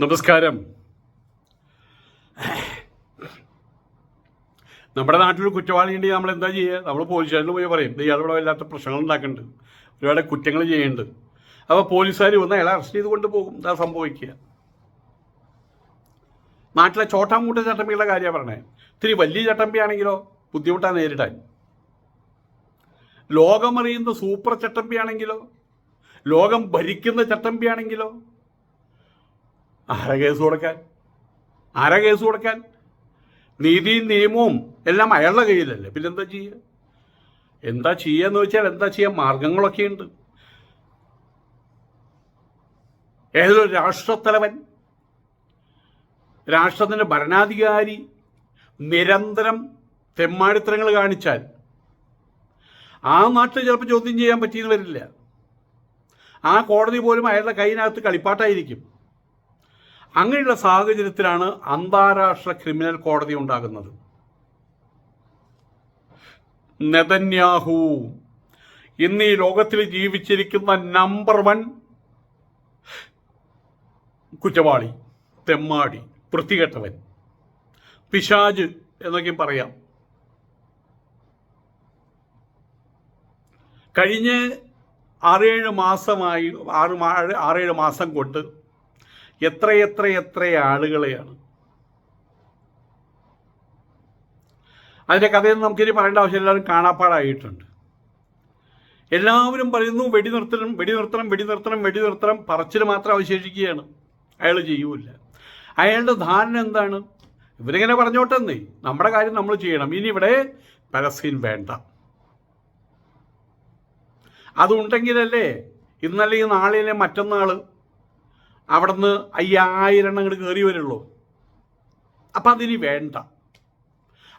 നമസ്കാരം. നമ്മുടെ നാട്ടിൽ കുറ്റവാളി ഉണ്ടെങ്കിൽ നമ്മൾ എന്താ ചെയ്യുക? നമ്മൾ പോലീസ് സ്റ്റേഷനിൽ പോയി പറയും ഇയാൾ ഇവിടെ വല്ലാത്ത പ്രശ്നങ്ങൾ ഉണ്ടാക്കുന്നുണ്ട് ഒരുപാട് കുറ്റങ്ങൾ ചെയ്യുന്നുണ്ട്. അപ്പോൾ പോലീസുകാർ വന്ന് അയാളെ അറസ്റ്റ് ചെയ്ത് കൊണ്ടുപോകും അതാ സംഭവിക്കുക. നാട്ടിലെ ചോട്ടാമൂട്ട ചട്ടമ്പിയുടെ കാര്യമാണ് പറഞ്ഞത് ഇത്തിരി വലിയ ചട്ടമ്പിയാണെങ്കിലോ ബുദ്ധിമുട്ടാണ് നേരിടാൻ. ലോകമറിയുന്ന സൂപ്പർ ചട്ടമ്പിയാണെങ്കിലോ ലോകം ഭരിക്കുന്ന ചട്ടമ്പിയാണെങ്കിലോ ആരാ കേസ് കൊടുക്കാൻ? ആരാ കേസ് കൊടുക്കാൻ? നീതിയും നിയമവും എല്ലാം അയാളുടെ കയ്യിലല്ലേ. പിന്നെ എന്താ ചെയ്യുക എന്താ ചെയ്യാന്ന് വെച്ചാൽ എന്താ ചെയ്യാൻ മാർഗങ്ങളൊക്കെ ഉണ്ട്. ഏതൊരു രാഷ്ട്രത്തലവൻ രാഷ്ട്രത്തിന്റെ ഭരണാധികാരി നിരന്തരം തെമ്മാടിത്തരങ്ങൾ കാണിച്ചാൽ ആ നാട്ടിൽ ചിലപ്പോൾ ചോദ്യം ചെയ്യാൻ പറ്റിയെന്ന് വരില്ല. ആ കോടതി പോലും അയാളുടെ കൈയിനകത്ത് കളിപ്പാട്ടായിരിക്കും. അങ്ങനെയുള്ള സാഹചര്യത്തിലാണ് അന്താരാഷ്ട്ര ക്രിമിനൽ കോടതി ഉണ്ടാകുന്നത്. നെതന്യാഹു ഇന്ന് ഈ ലോകത്തിൽ ജീവിച്ചിരിക്കുന്ന നമ്പർ വൺ കുറ്റവാളി തെമ്മാടി വൃത്തികെട്ടവൻ പിശാജ് എന്നൊക്കെ പറയാം. കഴിഞ്ഞ ആറേഴ് മാസമായി ആറ് ആറേഴ് മാസം കൊണ്ട് എത്ര എത്ര ആളുകളെയാണ്. അതിന്റെ കഥയൊന്നും നമുക്കിനി പറയേണ്ട ആവശ്യം എല്ലാവരും കാണാപ്പാടായിട്ടുണ്ട്. എല്ലാവരും പറയുന്നു വെടി നിർത്തണം വെടി നിർത്തണം വെടി നിർത്തണം വെടി നിർത്തണം പറച്ചിൽ മാത്രം അവശേഷിക്കുകയാണ്. അയാൾ ചെയ്യൂല അയാളുടെ ധാരണ എന്താണ്? ഇവരിങ്ങനെ പറഞ്ഞോട്ടെന്നേ. നമ്മുടെ കാര്യം നമ്മൾ ചെയ്യണം. ഇനി ഇവിടെ പലസ്തീൻ വേണ്ട. അതുണ്ടെങ്കിലല്ലേ ഇന്നല്ലെങ്കിൽ നാളെ മറ്റന്നാൾ അവിടുന്ന് അയ്യായിരം എണ്ണം അങ്ങോട്ട് കയറി വരുള്ളൂ. അപ്പം അതിനി വേണ്ട.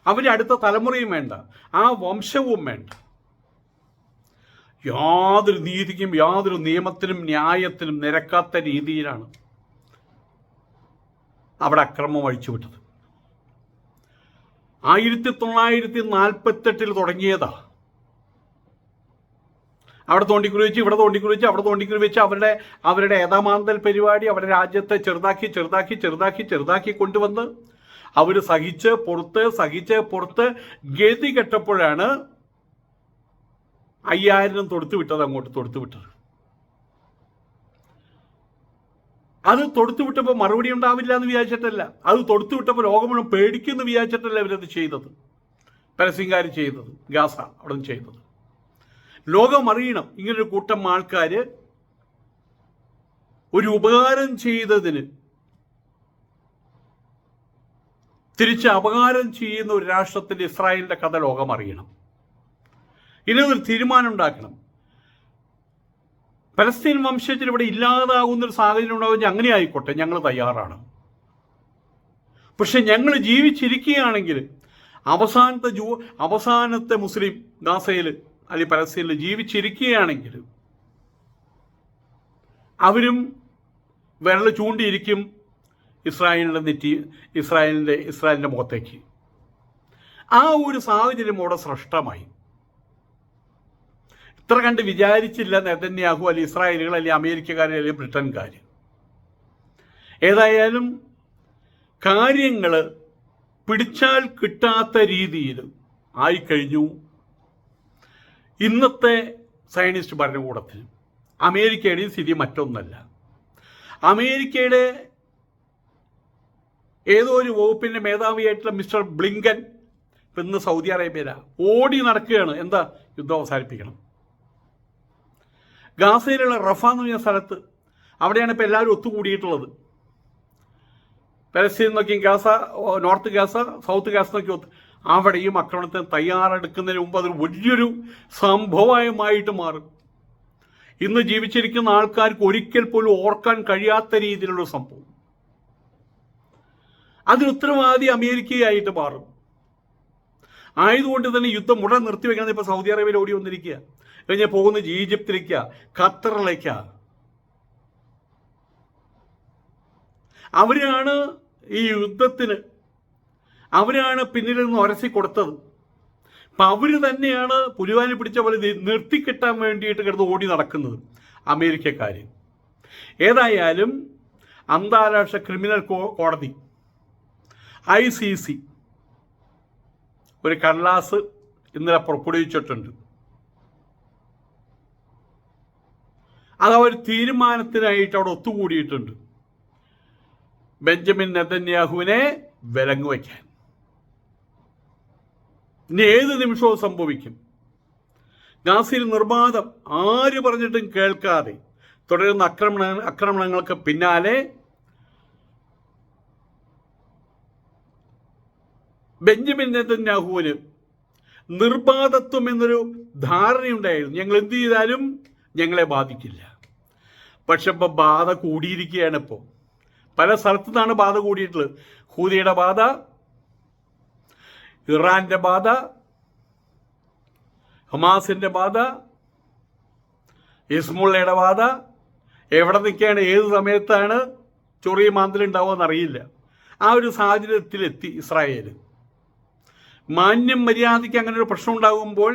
അവരുടെ അടുത്ത തലമുറയും വേണ്ട. ആ വംശവും വേണ്ട. യാതൊരു നീതിക്കും യാതൊരു നിയമത്തിനും ന്യായത്തിനും നിരക്കാത്ത രീതിയിലാണ് അവിടെ അക്രമം അഴിച്ചുവിട്ടത് ആയിരത്തി തൊള്ളായിരത്തി നാൽപ്പത്തെട്ടിൽ തുടങ്ങിയതാ. അവിടെ തോണ്ടിക്കുറി വെച്ച് ഇവിടെ തോണ്ടിക്കുറി വെച്ച് അവിടെ തോണ്ടിക്കുറി വെച്ച് അവരുടെ അവരുടെ ഏതാമാന്തൽ പരിപാടി അവരുടെ രാജ്യത്തെ ചെറുതാക്കി ചെറുതാക്കി ചെറുതാക്കി ചെറുതാക്കി കൊണ്ടുവന്ന് അവർ സഹിച്ച് പുറത്ത് സഹിച്ച് പുറത്ത് ഗതി കെട്ടപ്പോഴാണ് അയ്യായിരം തൊടുത്തു വിട്ടത് അങ്ങോട്ട് തൊടുത്തു വിട്ടത്. അത് തൊടുത്തു വിട്ടപ്പോൾ മറുപടി ഉണ്ടാവില്ല എന്ന് വിചാരിച്ചിട്ടല്ല. അത് തൊടുത്തു വിട്ടപ്പോൾ ലോകം മുഴുവൻ പേടിക്കുമെന്ന് വിചാരിച്ചിട്ടല്ല അവരത് ചെയ്തത്. പരസ്യംകാർ ചെയ്തത്. ഗാസ അവിടെ നിന്ന് ചെയ്തത്. ലോകം അറിയണം ഇങ്ങനൊരു കൂട്ടം ആൾക്കാർ ഒരു ഉപകാരം ചെയ്തതിന് തിരിച്ച് അപകാരം ചെയ്യുന്ന ഒരു രാഷ്ട്രത്തിന്റെ ഇസ്രായേലിന്റെ കഥ ലോകം അറിയണം ഇതിനൊരു തീരുമാനം ഉണ്ടാക്കണം പലസ്തീൻ വംശജർ ഇവിടെ ഇല്ലാതാകുന്ന ഒരു സാഹചര്യം ഉണ്ടാവുമെങ്കിൽ അങ്ങനെ ആയിക്കോട്ടെ ഞങ്ങൾ തയ്യാറാണ്. പക്ഷെ ഞങ്ങൾ ജീവിച്ചിരിക്കുകയാണെങ്കിൽ അവസാനത്തെ ജൂ അവസാനത്തെ മുസ്ലിം ഗാസയിൽ അല്ലെങ്കിൽ പലസ്തീനിൽ ജീവിച്ചിരിക്കുകയാണെങ്കിൽ അവരും വിരൽ ചൂണ്ടിയിരിക്കും ഇസ്രായേലിന്റെ നെറ്റി ഇസ്രായേലിന്റെ ഇസ്രായേലിന്റെ മുഖത്തേക്ക്. ആ ഒരു സാഹചര്യം അവിടെ സൃഷ്ടമായി ഇത്ര കണ്ട് വിചാരിച്ചില്ല നെതന്യാഹു അല്ലെങ്കിൽ ഇസ്രായേലുകൾ അല്ലെങ്കിൽ അമേരിക്കക്കാർ അല്ലെങ്കിൽ ബ്രിട്ടൻകാർ ഏതായാലും കാര്യങ്ങൾ പിടിച്ചാൽ കിട്ടാത്ത രീതിയിൽ ആയിക്കഴിഞ്ഞു. ഇന്നത്തെ സയനിസ്റ്റ് ഭരണകൂടത്തിന് അമേരിക്കയുടെയും സ്ഥിതി മറ്റൊന്നല്ല. അമേരിക്കയുടെ ഏതോ ഒരു വകുപ്പിന്റെ മേധാവിയായിട്ടുള്ള മിസ്റ്റർ ബ്ലിങ്കൻ ഇന്ന് സൗദി അറേബ്യയില. ഓടി നടക്കുകയാണ്. എന്താ? യുദ്ധം അവസാനിപ്പിക്കണം. ഗാസയിലുള്ള റഫ എന്ന് പറഞ്ഞ സ്ഥലത്ത് അവിടെയാണ് ഇപ്പോൾ എല്ലാവരും ഒത്തുകൂടിയിട്ടുള്ളത്. പലസ്തീൻ നോക്കി Gaza north Gaza south Gaza നോക്കി അവിടെയും ആക്രമണത്തിന് തയ്യാറെടുക്കുന്നതിന് മുമ്പ് അതൊരു വലിയൊരു സംഭവമായിട്ട് മാറും. ഇന്ന് ജീവിച്ചിരിക്കുന്ന ആൾക്കാർക്ക് ഒരിക്കൽ പോലും ഓർക്കാൻ കഴിയാത്ത രീതിയിലുള്ള സംഭവം. അതിന് ഉത്തരവാദി അമേരിക്കയായിട്ട് മാറും. ആയതുകൊണ്ട് തന്നെ യുദ്ധം ഉടൻ നിർത്തിവെക്കണം ഇപ്പോൾ സൗദി അറേബ്യയിൽ ഓടി വന്നിരിക്കുക. കഴിഞ്ഞാൽ പോകുന്ന ഈജിപ്തിലേക്ക ഖത്തറിലേക്ക. അവരാണ് ഈ യുദ്ധത്തിന് അവരാണ് പിന്നിൽ നിന്ന് ഒരസി കൊടുത്തത്. അപ്പം അവർ തന്നെയാണ് പുലിവാലി പിടിച്ച പോലെ നിർത്തിക്കിട്ടാൻ വേണ്ടിയിട്ട് കിടന്ന് ഓടി നടക്കുന്നത് അമേരിക്കക്കാർ ഏതായാലും അന്താരാഷ്ട്ര ക്രിമിനൽ കോടതി ഐ സി സി ഒരു കടലാസ് ഇന്നലെ പുറപ്പെടുവിച്ചിട്ടുണ്ട്. അത് അവർ തീരുമാനത്തിനായിട്ട് അവിടെ ഒത്തുകൂടിയിട്ടുണ്ട്. ബെഞ്ചമിൻ നെതന്യാഹുവിനെ വിലങ്ങു വയ്ക്കാൻ ഇനി ഏത് നിമിഷവും സംഭവിക്കും? ഗാസിൽ നിർബാധം. ആര് പറഞ്ഞിട്ടും കേൾക്കാതെ. തുടരുന്ന ആക്രമണ ആക്രമണങ്ങൾക്ക് പിന്നാലെ ബെഞ്ചമിൻ നെതന്യാഹുവിന് നിർബാധത്വം എന്നൊരു ധാരണയുണ്ടായിരുന്നു. ഞങ്ങൾ എന്ത് ചെയ്താലും ഞങ്ങളെ ബാധിക്കില്ല. പക്ഷെ ഇപ്പം ബാധ കൂടിയിരിക്കുകയാണ് ഇപ്പോൾ പല സ്ഥലത്തു നിന്നാണ് ബാധ കൂടിയിട്ടുള്ളത്. ഹൂതിയുടെ ബാധ ഇറാന്റെ ബാധ ഹമാസിന്റെ ബാധ ഇസ്മുള്ളയുടെ ബാധ എവിടെ നിൽക്കുകയാണ് ഏത് സമയത്താണ് ചൊറിയ മാന്തലുണ്ടാവുക അറിയില്ല ആ ഒരു സാഹചര്യത്തിലെത്തി ഇസ്രായേൽ മാന്യം മര്യാദയ്ക്ക് അങ്ങനെ ഒരു പ്രശ്നം ഉണ്ടാകുമ്പോൾ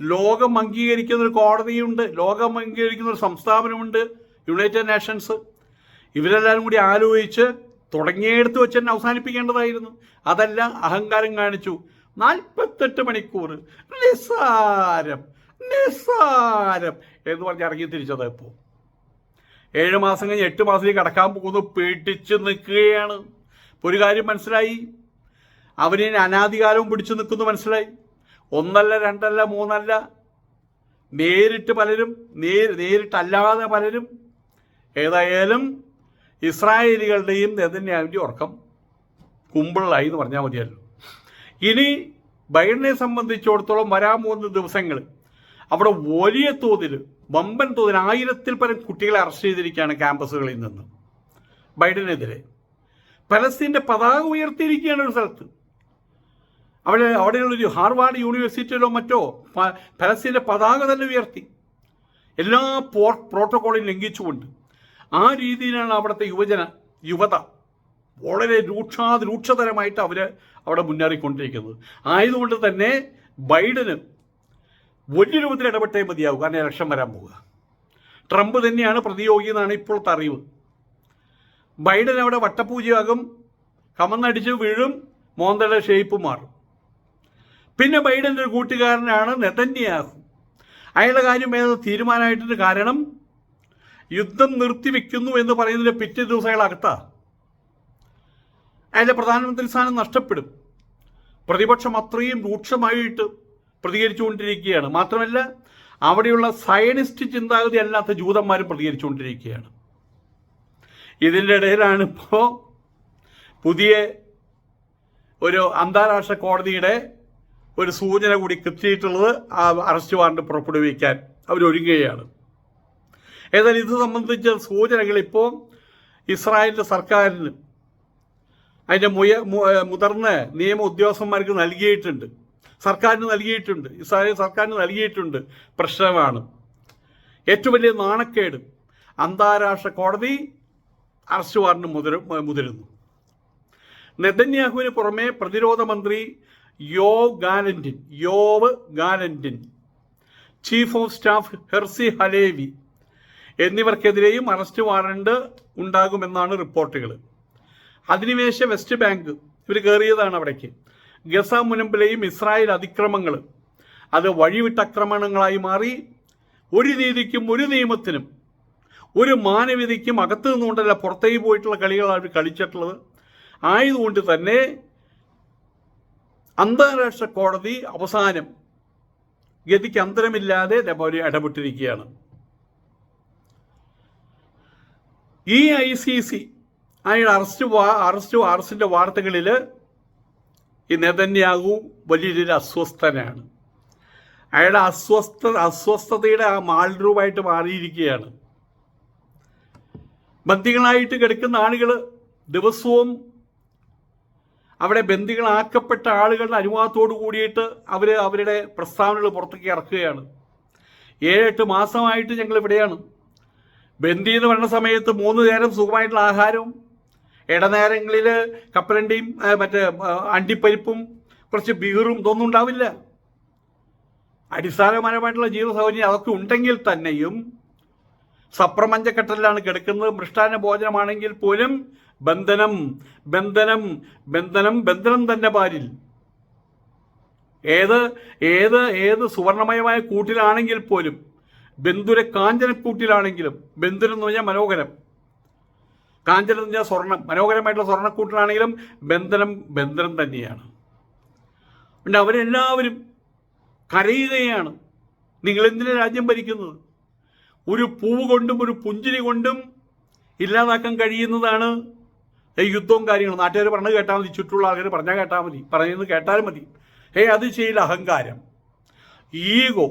ലോകം അംഗീകരിക്കുന്ന ഒരു കോടതിയുണ്ട് ലോകം അംഗീകരിക്കുന്ന ഒരു സംസ്ഥാപനമുണ്ട് യുണൈറ്റഡ് നേഷൻസ് ഇവരെല്ലാവരും കൂടി ആലോചിച്ച് തുടങ്ങിയെടുത്ത് വെച്ച് തന്നെ അവസാനിപ്പിക്കേണ്ടതായിരുന്നു. അതല്ല അഹങ്കാരം കാണിച്ചു. നാൽപ്പത്തെട്ട് മണിക്കൂർ. നിസ്സാരം. നിസ്സാരം എന്ന് പറഞ്ഞ് ഇറങ്ങി തിരിച്ചത് ഇപ്പോൾ ഏഴ് മാസം കഴിഞ്ഞ് എട്ട് മാസത്തേക്ക് കടക്കാൻ പോകുന്നു പേടിച്ച് നിൽക്കുകയാണ്. ഒരു കാര്യം മനസ്സിലായി? അവനെ അനാധികാരവും പിടിച്ചു നിൽക്കുന്നു മനസ്സിലായി? ഒന്നല്ല രണ്ടല്ല മൂന്നല്ല. നേരിട്ട് പലരും നേര് നേരിട്ടല്ലാതെ പലരും ഏതായാലും ഇസ്രായേലികളുടെയും നെതന്യാവിന്റെ ഉറക്കം കുമ്പിളായി എന്ന് പറഞ്ഞാൽ മതിയല്ലോ. ഇനി ബൈഡനെ സംബന്ധിച്ചിടത്തോളം വരാൻ പോകുന്ന ദിവസങ്ങൾ അവിടെ വലിയ തോതിൽ വമ്പൻ തോതിൽ ആയിരത്തിൽ പരം കുട്ടികളെ അറസ്റ്റ് ചെയ്തിരിക്കുകയാണ് ക്യാമ്പസുകളിൽ നിന്ന് ബൈഡനെതിരെ. പലസ്തീന്റെ പതാക ഉയർത്തിയിരിക്കുകയാണ് ഒരു സ്ഥലത്ത്. അവിടെ അവിടെയുള്ളൊരു ഹാർവാർഡ് യൂണിവേഴ്സിറ്റിയിലോ മറ്റോ പലസ്തീന്റെ പതാക തന്നെ ഉയർത്തി. എല്ലാ പോ പ്രോട്ടോക്കോളും ലംഘിച്ചുകൊണ്ട് ആ രീതിയിലാണ് അവിടുത്തെ യുവജന യുവത വളരെ രൂക്ഷാതി രൂക്ഷതരമായിട്ട് അവർ അവിടെ മുന്നേറിക്കൊണ്ടിരിക്കുന്നത്. ആയതുകൊണ്ട് തന്നെ ബൈഡന് വലിയ രൂപത്തിൽ ഇടപെട്ടേ മതിയാവും. കാരണം ഇലക്ഷൻ വരാൻ പോവുക. ട്രംപ് തന്നെയാണ് പ്രതിയോഗി എന്നാണ് ഇപ്പോഴത്തെ അറിവ്. ബൈഡൻ അവിടെ വട്ടപൂജയാകും കമന്നടിച്ച് വീഴും മോന്തയുടെ ഷേപ്പ് മാറും. പിന്നെ ബൈഡന്റെ ഒരു കൂട്ടുകാരനാണ് നെതന്യാഹു. അയാളുടെ കാര്യം ഏത് തീരുമാനമായിട്ടുണ്ട് കാരണം? യുദ്ധം നിർത്തിവെക്കുന്നു എന്ന് പറയുന്നതിന് പിറ്റേ ദിവസം അയാൾ അകത്താ. അയാളുടെ പ്രധാനമന്ത്രി സ്ഥാനം നഷ്ടപ്പെടും. പ്രതിപക്ഷം അത്രയും രൂക്ഷമായിട്ട് പ്രതികരിച്ചുകൊണ്ടിരിക്കുകയാണ്. മാത്രമല്ല അവിടെയുള്ള സയനിസ്റ്റ് ചിന്താഗതി അല്ലാത്ത ജൂതന്മാരും പ്രതികരിച്ചുകൊണ്ടിരിക്കുകയാണ്. ഇതിന്റെ ഇടയിലാണ് ഇപ്പോൾ പുതിയ ഒരു അന്താരാഷ്ട്ര കോടതിയുടെ ഒരു സൂചന കൂടി കിട്ടിയിട്ടുള്ളത് ആ അറസ്റ്റ് വാറണ്ട് പുറപ്പെടുവിക്കാൻ അവരൊരുങ്ങുകയാണ്. ഏതായാലും ഇത് സംബന്ധിച്ച സൂചനകൾ ഇപ്പോൾ ഇസ്രായേലിന്റെ സർക്കാരിന് അതിന്റെ മുയ മുതിർന്ന നിയമ ഉദ്യോഗസ്ഥന്മാർക്ക് നൽകിയിട്ടുണ്ട്. സർക്കാരിന് നൽകിയിട്ടുണ്ട്. ഇസ്രായേൽ സർക്കാരിന് നൽകിയിട്ടുണ്ട്. പ്രശ്നമാണ്. ഏറ്റവും വലിയ നാണക്കേട് അന്താരാഷ്ട്ര കോടതി അറസ്റ്റ് വാറിന് മുതിര മുതിരുന്നു. നെതന്യാഹുവിന് പുറമെ പ്രതിരോധ മന്ത്രി യോ ഗാലന്റിൻ Yoav ഗാലന്റിൻ chief of staff Herzi Halevi എന്നിവർക്കെതിരെയും arrest warrant ഉണ്ടാകുമെന്നാണ് റിപ്പോർട്ടുകൾ. അധിനിവേശ വെസ്റ്റ് ബാങ്ക് ഇവർ കയറിയതാണ് അവിടേക്ക്. ഗസ മുനമ്പിലെയും ഇസ്രായേൽ അതിക്രമങ്ങൾ അത് വഴിവിട്ട ആക്രമണങ്ങളായി മാറി. ഒരു രീതിക്കും ഒരു നിയമത്തിനും ഒരു മാനവീതിക്കും അകത്തു നിന്നുകൊണ്ടല്ല പുറത്തേക്ക് പോയിട്ടുള്ള കളികളാണ് കളിച്ചിട്ടുള്ളത്. ആയതുകൊണ്ട് തന്നെ അന്താരാഷ്ട്ര കോടതി അവസാനം ഗതിക്ക് അന്തരമില്ലാതെ ഇടപെട്ടിരിക്കുകയാണ്. ഈ ഐ സി സി അയാൾ അറസ്റ്റ് അറസ്റ്റ് അറസ്റ്റിന്റെ വാർത്തകളിൽ ഈ നെതന്യാഹു രീതിയിൽ അസ്വസ്ഥനാണ്. അയാളുടെ അസ്വസ്ഥ അസ്വസ്ഥതയുടെ ആ മാൾരൂപമായിട്ട് മാറിയിരിക്കുകയാണ്. ബന്ദികളായിട്ട് കിടക്കുന്ന ആളുകൾ ദിവസവും അവിടെ ബന്ദികളാക്കപ്പെട്ട ആളുകളുടെ അനുവാദത്തോടു കൂടിയിട്ട് അവർ അവരുടെ പ്രസ്താവനകൾ പുറത്തേക്ക് ഇറക്കുകയാണ്. ഏഴെട്ട് മാസമായിട്ട് ഞങ്ങൾ ഇവിടെയാണ് ബന്ദി എന്ന് പറയുന്ന സമയത്ത് മൂന്ന് നേരം സുഖമായിട്ടുള്ള ആഹാരവും ഇടനേരങ്ങളിൽ കപ്പലണ്ടിയും മറ്റേ അണ്ടിപ്പരിപ്പും കുറച്ച് ബീറും ഇതൊന്നും ഉണ്ടാവില്ല. അടിസ്ഥാനപരമായിട്ടുള്ള ജീവിത സൗകര്യം അതൊക്കെ ഉണ്ടെങ്കിൽ തന്നെയും സപ്രമഞ്ചക്കെട്ടലിലാണ് കിടക്കുന്നത്. മൃഷ്ടാന ഭോജനമാണെങ്കിൽ പോലും ബന്ധനം ബന്ധനം ബന്ധനം ബന്ധനം തന്നെ പാരിൽ. ഏത് ഏത് ഏത് സുവർണമയമായ കൂട്ടിലാണെങ്കിൽ പോലും ബന്ധുര കാഞ്ചനക്കൂട്ടിലാണെങ്കിലും ബന്ധുരം എന്ന് പറഞ്ഞാൽ മനോഹരം. കാഞ്ചനം എന്ന് പറഞ്ഞാൽ സ്വർണം. മനോഹരമായിട്ടുള്ള സ്വർണക്കൂട്ടിലാണെങ്കിലും ബന്ധനം ബന്ധനം തന്നെയാണ്. പിന്നെ അവരെല്ലാവരും കരയുകയാണ്. നിങ്ങൾ എന്തിനാ രാജ്യം ഭരിക്കുന്നത്? ഒരു പൂവ് കൊണ്ടും ഒരു പുഞ്ചിരി കൊണ്ടും ഇല്ലാതാക്കാൻ കഴിയുന്നതാണ് യുദ്ധവും കാര്യങ്ങളും. നാട്ടുകാർ പറഞ്ഞത് കേട്ടാൽ മതി. ചുറ്റുള്ള ആൾക്കാർ പറഞ്ഞാൽ കേട്ടാൽ മതി. പറയുന്നത് കേട്ടാലും മതി. ഏ അത് ചെയ്യില്ല. അഹങ്കാരം. ഈഗോ.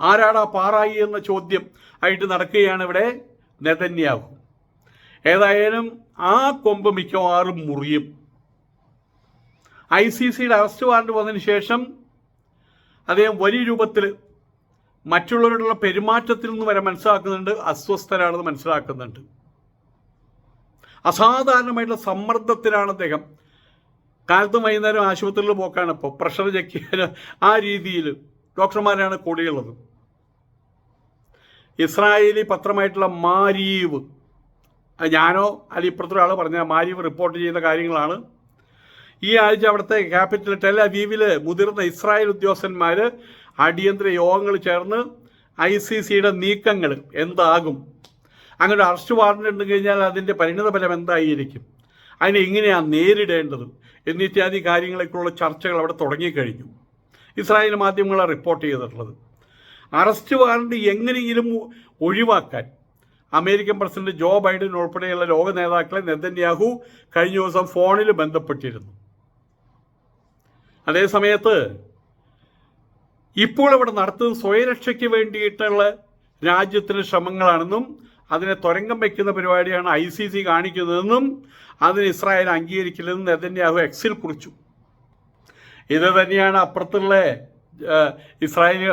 ആരാടാ പാറായി എന്ന ചോദ്യം ആയിട്ട് നടക്കുകയാണ് ഇവിടെ നെതന്യാഹു. ഏതായാലും ആ കൊമ്പ് മിക്കവാറും മുറിയും. ഐ സി സിയുടെ അറസ്റ്റ് വാറണ്ട് വന്നതിന് ശേഷം അദ്ദേഹം വലിയ രൂപത്തിൽ മറ്റുള്ളവരോടുള്ള പെരുമാറ്റത്തിൽ നിന്ന് വരെ മനസ്സിലാക്കുന്നുണ്ട് അസ്വസ്ഥരാണെന്ന് മനസ്സിലാക്കുന്നുണ്ട്. അസാധാരണമായിട്ടുള്ള സമ്മർദ്ദത്തിലാണ് അദ്ദേഹം. കാലത്തും വൈകുന്നേരം ആശുപത്രിയിൽ പോക്കാണ് ഇപ്പോൾ പ്രഷർ ചെക്ക് ചെയ്യാൻ ആ രീതിയിൽ ഡോക്ടർമാരാണ് കൂടിയുള്ളത്. ഇസ്രായേലി പത്രമായിട്ടുള്ള മാരീവ്. ഞാനോ അല്ലെങ്കിൽ ഇപ്പുറത്തെ പറഞ്ഞ മാരീവ് റിപ്പോർട്ട് ചെയ്യുന്ന കാര്യങ്ങളാണ്. ഈ ആഴ്ച അവിടുത്തെ ക്യാപിറ്റൽ ടെൽ അവീവിൽ മുതിർന്ന ഇസ്രായേൽ ഉദ്യോഗസ്ഥന്മാർ അടിയന്തര യോഗങ്ങൾ ചേർന്ന് ഐ സി സിയുടെ നീക്കങ്ങൾ എന്താകും? അങ്ങനെ അറസ്റ്റ് വാറണ്ട് ഉണ്ട് കഴിഞ്ഞാൽ അതിന്റെ പരിണിത ഫലം എന്തായിരിക്കും? അതിനെ എങ്ങനെയാണ് നേരിടേണ്ടത്? എന്നിത്യാദി കാര്യങ്ങളൊക്കെയുള്ള ചർച്ചകൾ അവിടെ തുടങ്ങിക്കഴിഞ്ഞു. ഇസ്രായേൽ മാധ്യമങ്ങളാണ് റിപ്പോർട്ട് ചെയ്തിട്ടുള്ളത്. അറസ്റ്റ് വാറണ്ട് എങ്ങനെയെങ്കിലും ഒഴിവാക്കാൻ. അമേരിക്കൻ പ്രസിഡന്റ് ജോ ബൈഡൻ ഉൾപ്പെടെയുള്ള ലോക നേതാക്കളെ നെതന്യാഹു കഴിഞ്ഞ ദിവസം ഫോണിൽ ബന്ധപ്പെട്ടിരുന്നു. അതേസമയത്ത് ഇപ്പോൾ ഇവിടെ നടത്തുന്ന സ്വയരക്ഷയ്ക്ക് വേണ്ടിയിട്ടുള്ള രാജ്യത്തിന് ശ്രമങ്ങളാണെന്നും അതിനെ തുരങ്കം വയ്ക്കുന്ന പരിപാടിയാണ് ഐ സി സി കാണിക്കുന്നതെന്നും അതിന് ഇസ്രായേൽ അംഗീകരിക്കില്ലെന്നും നെതന്യാഹു എക്സിൽ കുറിച്ചു. ഇത് തന്നെയാണ് അപ്പുറത്തുള്ള ഇസ്രായേൽ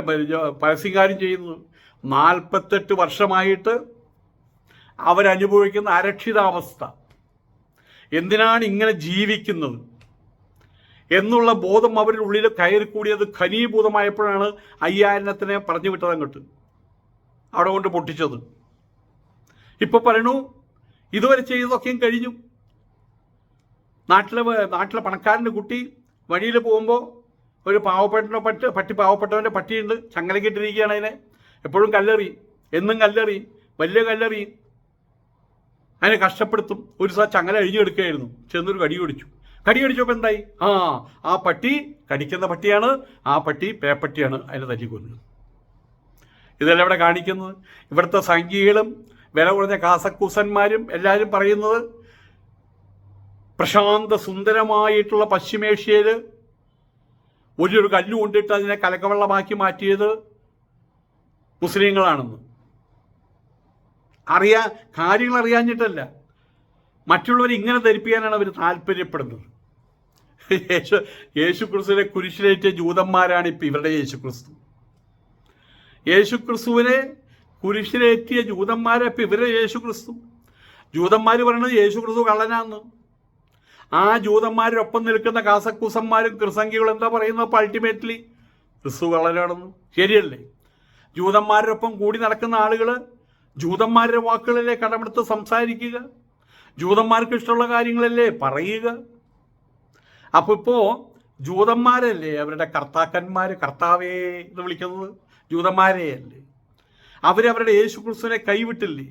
പരസ്യകാര്യം ചെയ്യുന്നു. നാൽപ്പത്തെട്ട് വർഷമായിട്ട് അവരനുഭവിക്കുന്ന അരക്ഷിതാവസ്ഥ. എന്തിനാണ് ഇങ്ങനെ ജീവിക്കുന്നത്? എന്നുള്ള ബോധം അവരുടെ ഉള്ളിൽ കയറി കൂടിയത് ഖനീഭൂതമായപ്പോഴാണ് അയ്യായിരത്തിനെ പറഞ്ഞു വിട്ടത് അങ്ങോട്ട്. അവിടെ കൊണ്ട് പൊട്ടിച്ചത്. ഇപ്പൊ പറയണു ഇതുവരെ ചെയ്തതൊക്കെയും കഴിഞ്ഞു. നാട്ടിലെ നാട്ടിലെ പണക്കാരന്റെ കുട്ടി വഴിയിൽ പോകുമ്പോൾ ഒരു പാവപ്പെട്ട പട്ടി പട്ടി പാവപ്പെട്ടവന്റെ പട്ടിയുണ്ട്. ചങ്ങലക്കിട്ടിരിക്കുകയാണ് അതിനെ. എപ്പോഴും കല്ലെറി എന്നും കല്ലെറി വലിയ കല്ലെറി അതിനെ കഷ്ടപ്പെടുത്തും. ഒരു സാ ചങ്ങല അഴിഞ്ഞെടുക്കുകയായിരുന്നു ചെന്നൊരു കടി കടിച്ചു കടി കടിച്ചപ്പോൾ എന്തായി? ആ ആ പട്ടി കടിക്കുന്ന പട്ടിയാണ്. ആ പട്ടി പേപ്പട്ടിയാണ് അതിനെ തല്ലിക്കൊല്ലുന്നത്. ഇതെല്ലാം ഇവിടെ കാണിക്കുന്നത്. ഇവിടുത്തെ സംഖ്യകളും വില കുറഞ്ഞ കാസക്കൂസന്മാരും എല്ലാവരും പറയുന്നത് പ്രശാന്ത സുന്ദരമായിട്ടുള്ള പശ്ചിമേഷ്യയിൽ ഒരു കല്ലു കൊണ്ടിട്ട് അതിനെ കലക്കവെള്ളമാക്കി മാറ്റിയത് മുസ്ലിങ്ങളാണെന്ന്. അറിയാ കാര്യങ്ങൾ അറിയാഞ്ഞിട്ടല്ല. മറ്റുള്ളവർ ഇങ്ങനെ ധരിപ്പിക്കാനാണ് അവർ താല്പര്യപ്പെടുന്നത്. യേശു യേശു ക്രിസ്തുവിനെ കുരിശിലേറ്റിയ ജൂതന്മാരാണ് ഇപ്പം ഇവരുടെ യേശു ക്രിസ്തു യേശു ക്രിസ്തുവിനെ കുരിശിലേറ്റിയ ജൂതന്മാരെ ഇപ്പം ഇവരുടെ യേശു ക്രിസ്തു ജൂതന്മാർ പറയുന്നത് യേശു ക്രിസ്തു കള്ളനാന്ന്. ആ ജൂതന്മാരൊപ്പം നിൽക്കുന്ന കാസക്കൂസന്മാരും ക്രിസംഖികളും എന്താ പറയുന്നത് അൾട്ടിമേറ്റ്ലി ക്രിസ്തു വളരണമെന്ന് ശരിയല്ലേ? ജൂതന്മാരൊപ്പം കൂടി നടക്കുന്ന ആളുകൾ ജൂതന്മാരുടെ വാക്കുകളല്ലേ കടമെടുത്ത് സംസാരിക്കുക ജൂതന്മാർക്ക് ഇഷ്ടമുള്ള കാര്യങ്ങളല്ലേ പറയുക. അപ്പോൾ ഇപ്പോൾ ജൂതന്മാരല്ലേ അവരുടെ കർത്താക്കന്മാർ കർത്താവേ എന്ന് വിളിക്കുന്നത്? ജൂതന്മാരെയല്ലേ? അവരവരുടെ യേശു ക്രിസ്തുവിനെ കൈവിട്ടില്ലേ?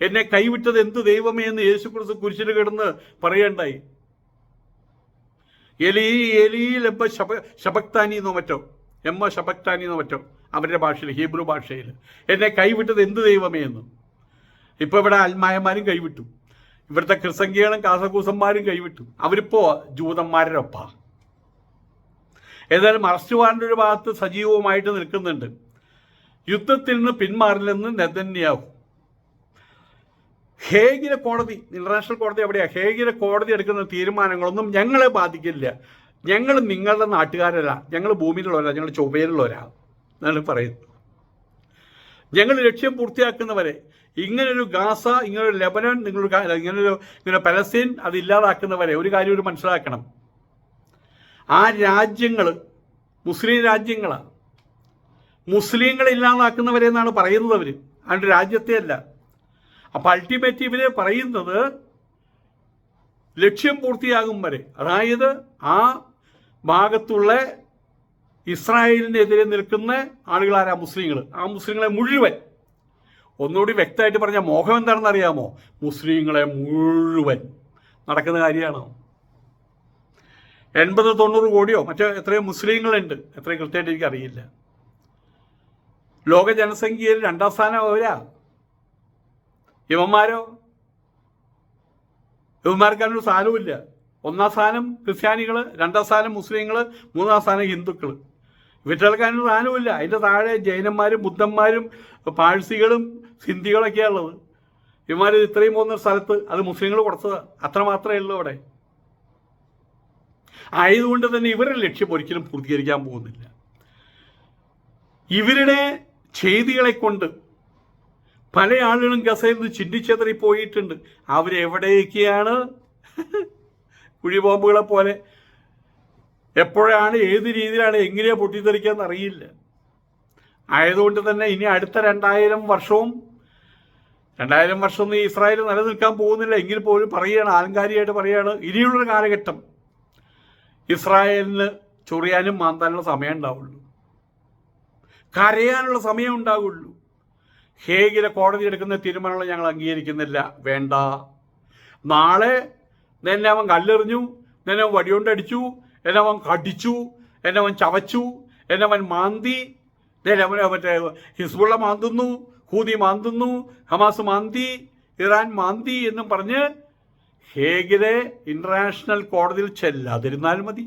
എന്നെ കൈവിട്ടത് എന്ത് ദൈവമേ എന്ന് യേശു ക്രിസ് കുരിശിൽ കിടന്ന് പറയണ്ടായി. എലി എലി ശബ ശബക്താനി എന്നോ മറ്റോ. എമ്മ ശബക്താനി എന്നോ മറ്റോ. അവരുടെ ഭാഷയിൽ ഹീബ്രു ഭാഷയിൽ. എന്നെ കൈവിട്ടത് എന്ത് ദൈവമേ എന്ന്. ഇപ്പോൾ ഇവിടെ അൽമായന്മാരും കൈവിട്ടു. ഇവിടുത്തെ ക്രിസംഖ്യകളും കാസകൂസന്മാരും കൈവിട്ടു. അവരിപ്പോ ജൂതന്മാരുടെ ഒപ്പ. ഏതായാലും അറസ്റ്റ് വാറണ്ട് ഒരു ഭാഗത്ത് സജീവമായിട്ട് നിൽക്കുന്നുണ്ട്. യുദ്ധത്തിൽ നിന്ന് പിന്മാറില്ലെന്ന് നെതന്യാഹു. ഹേഗിലെ കോടതി ഇന്റർനാഷണൽ കോടതി എവിടെയാ? ഹേഗിലെ കോടതി എടുക്കുന്ന തീരുമാനങ്ങളൊന്നും ഞങ്ങളെ ബാധിക്കില്ല. ഞങ്ങൾ നിങ്ങളുടെ നാട്ടുകാരല്ല. ഞങ്ങൾ ഭൂമിയിലുള്ളവരാ. ഞങ്ങൾ ചൊവ്വയിലുള്ളവരാ. എന്നാണ് പറയുന്നത്. ഞങ്ങൾ ലക്ഷ്യം പൂർത്തിയാക്കുന്നവരെ ഇങ്ങനൊരു ഗാസ ഇങ്ങനൊരു ലെബനൻ നിങ്ങളൊരു ഇങ്ങനൊരു ഇങ്ങനെ പലസ്തീൻ അത് ഇല്ലാതാക്കുന്നവരെ ഒരു കാര്യം ഒരു മനസ്സിലാക്കണം. ആ രാജ്യങ്ങൾ മുസ്ലിം രാജ്യങ്ങളാണ് മുസ്ലിങ്ങളെ ഇല്ലാതാക്കുന്നവരെ എന്നാണ് പറയുന്നത് അവർ അവരുടെ രാജ്യത്തെ അല്ല. അപ്പം അൾട്ടിമേറ്റ് പറയുന്നത് ലക്ഷ്യം പൂർത്തിയാകും വരെ. അതായത് ആ ഭാഗത്തുള്ള ഇസ്രായേലിനെതിരെ നിൽക്കുന്ന ആളുകളാരാ? മുസ്ലിങ്ങൾ ആ മുസ്ലിങ്ങളെ മുഴുവൻ. ഒന്നുകൂടി വ്യക്തമായിട്ട് പറഞ്ഞ മോഹം എന്താണെന്ന് അറിയാമോ? മുസ്ലിങ്ങളെ മുഴുവൻ. നടക്കുന്ന കാര്യമാണ്? എൺപത് തൊണ്ണൂറ് കോടിയോ? മറ്റോ എത്രയോ മുസ്ലിങ്ങളുണ്ട്? എത്രയും കൃത്യമായിട്ട് എനിക്കറിയില്ല. ലോക ജനസംഖ്യയിൽ രണ്ടാം സ്ഥാനം അവരാ ഇവന്മാരോ ഇവന്മാർക്ക് അതിനൊരു സ്ഥാനവുമില്ല ഒന്നാം സ്ഥാനം ക്രിസ്ത്യാനികൾ രണ്ടാം സ്ഥാനം മുസ്ലിങ്ങൾ മൂന്നാം സ്ഥാനം ഹിന്ദുക്കൾ ഇവറ്റകൾക്ക് അതിന് സ്ഥാനവുമില്ല അതിന്റെ താഴെ ജൈനന്മാരും ബുദ്ധന്മാരും പാഴ്സികളും സിന്ധികളൊക്കെയാണ് ഉള്ളത് ഇവന്മാർ ഇത്രയും പോകുന്ന സ്ഥലത്ത് അത് മുസ്ലിങ്ങൾ കൊടുത്തത്. അത്ര മാത്രമേ ഉള്ളൂ അവിടെ. ആയതുകൊണ്ട് തന്നെ ഇവരുടെ ലക്ഷ്യം ഒരിക്കലും പൂർത്തീകരിക്കാൻ പോകുന്നില്ല. ഇവരുടെ ചെയ്തികളെ കൊണ്ട് പല ആളുകളും ഗസയിൽ നിന്ന് ചിന്തിച്ചെതറി പോയിട്ടുണ്ട്. അവരെവിടേക്കാണ് കുഴിബോംബുകളെ പോലെ. എപ്പോഴാണ് ഏത് രീതിയിലാണ് എങ്ങനെയാണ് പൊട്ടിത്തെറിക്കാന്ന് അറിയില്ല. ആയതുകൊണ്ട് തന്നെ ഇനി അടുത്ത രണ്ടായിരം വർഷവും രണ്ടായിരം വർഷം ഈ ഇസ്രായേൽ നിലനിൽക്കാൻ പോകുന്നില്ല. എങ്കിൽ പോലും പറയുകയാണ് ആലങ്കാരികമായിട്ട് പറയുകയാണ്. ഇനിയുള്ളൊരു കാലഘട്ടം ഇസ്രായേലിന് ചൊറിയാനും മാന്താനുള്ള സമയം ഉണ്ടാവുള്ളൂ കരയാനുള്ള സമയം ഉണ്ടാവുള്ളൂ ഹേഗിലെ കോടതി എടുക്കുന്ന തീരുമാനങ്ങൾ ഞങ്ങൾ അംഗീകരിക്കുന്നില്ല. വേണ്ട. നാളെ എന്നെ അവൻ കല്ലെറിഞ്ഞു എന്നെ അവൻ വടികൊണ്ടടിച്ചു എന്നെ അവൻ കടിച്ചു എന്നെ അവൻ ചവച്ചു എന്നെ അവൻ മാന്തി അവൻ മറ്റേ ഹിസ്ബുള്ള മാന്തുന്നു ഹൂതി മാന്തുന്നു ഹമാസ് മാന്തി ഇറാൻ മാന്തി എന്നും പറഞ്ഞ് ഹേഗിലെ ഇന്റർനാഷണൽ കോടതിയിൽ ചെല്ലാതിരുന്നാൽ മതി.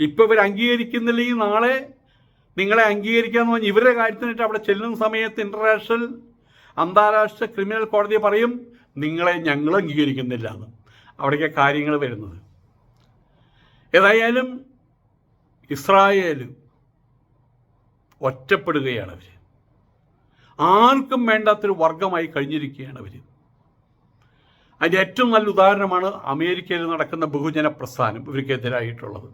ഇപ്പൊ ഇവർ അംഗീകരിക്കുന്നില്ലെങ്കിൽ നാളെ നിങ്ങളെ അംഗീകരിക്കാന്ന് പറഞ്ഞ് ഇവരുടെ കാര്യത്തിനായിട്ട് അവിടെ ചെല്ലുന്ന സമയത്ത് ഇന്റർനാഷണൽ അന്താരാഷ്ട്ര ക്രിമിനൽ കോടതി പറയും നിങ്ങളെ ഞങ്ങൾ അംഗീകരിക്കുന്നില്ല എന്ന്. അവിടേക്ക് കാര്യങ്ങൾ വരുന്നത്. ഏതായാലും ഇസ്രായേൽ ഒറ്റപ്പെടുകയാണ് അവർ ആർക്കും വേണ്ടാത്തൊരു വർഗമായി കഴിഞ്ഞിരിക്കുകയാണ് അവർ അതിന്റെ ഏറ്റവും നല്ല ഉദാഹരണമാണ് അമേരിക്കയിൽ നടക്കുന്ന ബഹുജന പ്രസ്ഥാനം ഇവർക്കെതിരായിട്ടുള്ളത്.